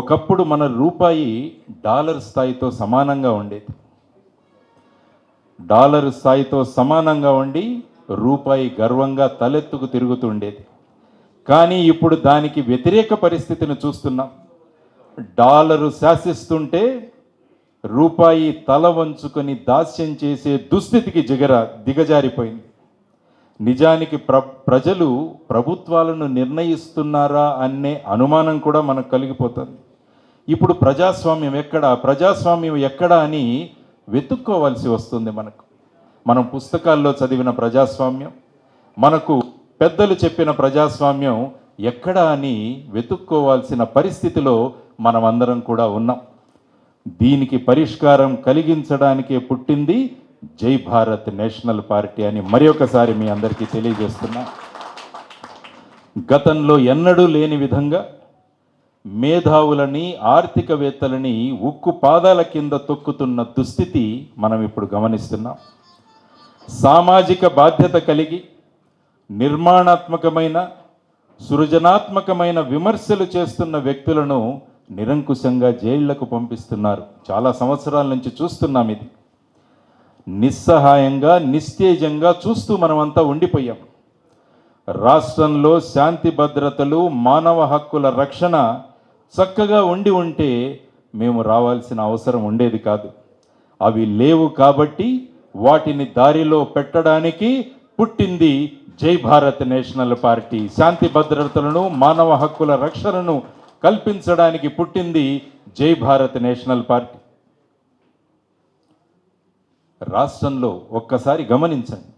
ఒకప్పుడు మన రూపాయి డాలర్ స్థాయితో సమానంగా ఉండేది. డాలర్ స్థాయితో సమానంగా ఉండి రూపాయి గర్వంగా తలెత్తుకు తిరుగుతూ ఉండేది. కానీ ఇప్పుడు దానికి వ్యతిరేక పరిస్థితిని చూస్తున్నాం. డాలరు శాసిస్తుంటే రూపాయి తల వంచుకొని దాస్యం చేసే దుస్థితికి జిగర దిగజారిపోయింది. నిజానికి ప్ర ప్రజలు ప్రభుత్వాలను నిర్ణయిస్తున్నారా అనే అనుమానం కూడా మనకు కలిగిపోతుంది. ఇప్పుడు ప్రజాస్వామ్యం ఎక్కడ? ప్రజాస్వామ్యం ఎక్కడ అని వెతుక్కోవాల్సి వస్తుంది మనకు. మనం పుస్తకాల్లో చదివిన ప్రజాస్వామ్యం మనకు పెద్దలు చెప్పిన ప్రజాస్వామ్యం ఎక్కడ అని వెతుక్కోవాల్సిన పరిస్థితిలో మనమందరం కూడా ఉన్నాం. దీనికి పరిష్కారం కలిగించడానికే పుట్టింది జై భారత్ నేషనల్ పార్టీ అని మరి ఒకసారి మీ అందరికీ తెలియజేస్తున్నా. గతంలో ఎన్నడూ లేని విధంగా మేధావులని ఆర్థికవేత్తలని ఉక్కు పాదాల కింద తొక్కుతున్న దుస్థితి మనం ఇప్పుడు గమనిస్తున్నాం. సామాజిక బాధ్యత కలిగి నిర్మాణాత్మకమైన సృజనాత్మకమైన విమర్శలు చేస్తున్న వ్యక్తులను నిరంకుశంగా జైళ్ళకు పంపిస్తున్నారు. చాలా సంవత్సరాల నుంచి చూస్తున్నాం ఇది. నిస్సహాయంగా నిస్తేజంగా చూస్తూ మనమంతా ఉండిపోయాం. రాష్ట్రంలో శాంతి భద్రతలు మానవ హక్కుల రక్షణ చక్కగా ఉండి ఉంటే మేము రావాల్సిన అవసరం ఉండేది కాదు. అవి లేవు కాబట్టి వాటిని దారిలో పెట్టడానికి పుట్టింది జై భారత్ నేషనల్ పార్టీ. శాంతి భద్రతలను మానవ హక్కుల రక్షణను కల్పించడానికి పుట్టింది జై భారత్ నేషనల్ పార్టీ. రాష్ట్రంలో ఒక్కసారి గమనించండి.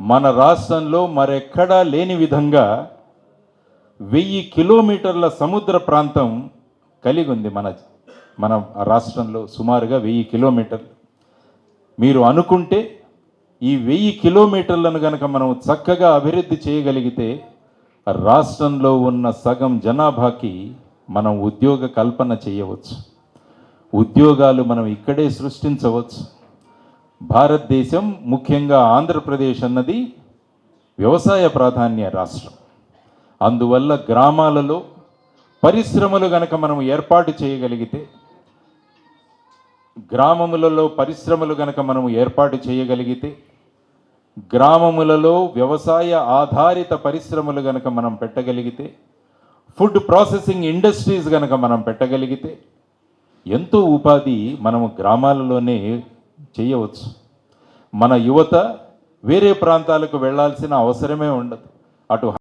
మన రాష్ట్రంలో మరెక్కడా లేని విధంగా వెయ్యి కిలోమీటర్ల సముద్ర ప్రాంతం కలిగి ఉంది మన మన రాష్ట్రంలో సుమారుగా వెయ్యి కిలోమీటర్లు. మీరు అనుకుంటే ఈ వెయ్యి కిలోమీటర్లను కనుక మనం చక్కగా అభివృద్ధి చేయగలిగితే రాష్ట్రంలో ఉన్న సగం జనాభాకి మనం ఉద్యోగ కల్పన చేయవచ్చు. ఉద్యోగాలు మనం ఇక్కడే సృష్టించవచ్చు. భారతదేశం ముఖ్యంగా ఆంధ్రప్రదేశ్ అన్నది వ్యవసాయ ప్రాధాన్య రాష్ట్రం. అందువల్ల గ్రామాలలో పరిశ్రమలు గనక మనం ఏర్పాటు చేయగలిగితే గ్రామములలో పరిశ్రమలు గనక మనం ఏర్పాటు చేయగలిగితే గ్రామములలో వ్యవసాయ ఆధారిత పరిశ్రమలు గనక మనం పెట్టగలిగితే ఫుడ్ ప్రాసెసింగ్ ఇండస్ట్రీస్ గనక మనం పెట్టగలిగితే ఎంతో ఉపాధి మనము గ్రామాలలోనే చేయవచ్చు. మన యువత వేరే ప్రాంతాలకు వెళ్ళాల్సిన అవసరమే ఉండదు. అటు